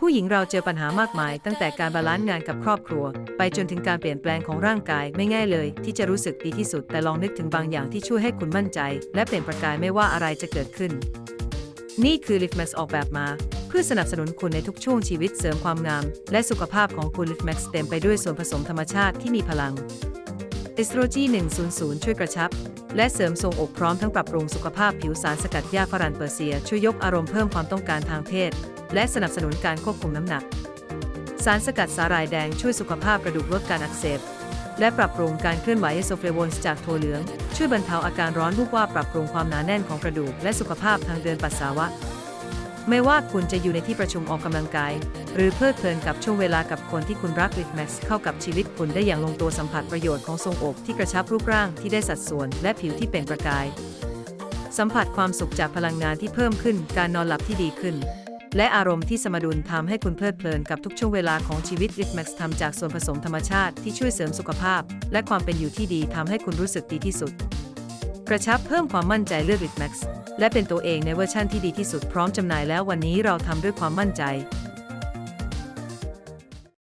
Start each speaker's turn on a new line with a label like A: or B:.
A: ผู้หญิงเราเจอปัญหามากมาย ตั้งแต่การบาลานซ์งานกับครอบครัว ไปจนถึงการเปลี่ยนแปลงของร่างกายไม่ง่ายเลย ที่จะรู้สึกดีที่สุด แต่ลองนึกถึงบางอย่างที่ช่วยให้คุณมั่นใจ และเปล่งประกายไม่ว่าอะไรจะเกิดขึ้น นี่คือ l i f t Max ออกแบบมา เพื่อสนับสนุนคุณในทุกช่วงชีวิตเสริมความงาม และสุขภาพของคุณ l i f t Max เต็มไปด้วยส่วนผสมธรรมชาติที่มีพลังเอสโตรจี100 ช่วยกระชับ และเสริมทรงอกพร้อมทั้งปรับปรุงสุขภาพผิวสารสกัดหญ้าฝรั่งเปอร์เซีย ช่วยยกอารมณ์เพิ่มความต้องการทางเพศ และสนับสนุนการควบคุมน้ำหนัก สารสกัดสาหร่ายแดงช่วยสุขภาพกระดูกลดการอักเสบ และปรับปรุงการเคลื่อนไหวเอโซเฟลโวนจากถั่วเหลือง ช่วยบรรเทาอาการร้อนวูบวาปรับปรุงความหนาแน่นของกระดูก และสุขภาพทางเดินปัสสาวะ ไม่ว่าคุณจะอยู่ในที่ประชุมออกกำลังกาย หรือเพลิดเพลินกับช่วงเวลากับคนที่คุณรัก l i f Max เข้ากับชีวิตคุณได้อย่างลงตัวสัมผัสประโยชน์ของทรงอกที่กระชับรูปร่างที่ได้สัดส่วน และผิวที่เป็นประกายสัมผัสความสุขจากพลังงานที่เพิ่มขึ้น การนอนหลับที่ดีขึ้น และอารมณ์ที่สมดุลทำให้คุณเพลิดเพลินกับทุกช่วงเวลาของชีวิตอิดแม็กซ์ทำจากส่วนผสมธรรมชาติที่ช่วยเสริมสุขภาพ และความเป็นอยู่ที่ดีทำให้คุณรู้สึกดีที่สุด กระชับเพิ่มความมั่นใจเลือกอิดแม็กซ์และเป็นตัวเองในเวอร์ชั่นที่ดีที่สุดพร้อมจำหน่ายแล้ววันนี้เราทำด้วยความมั่นใจ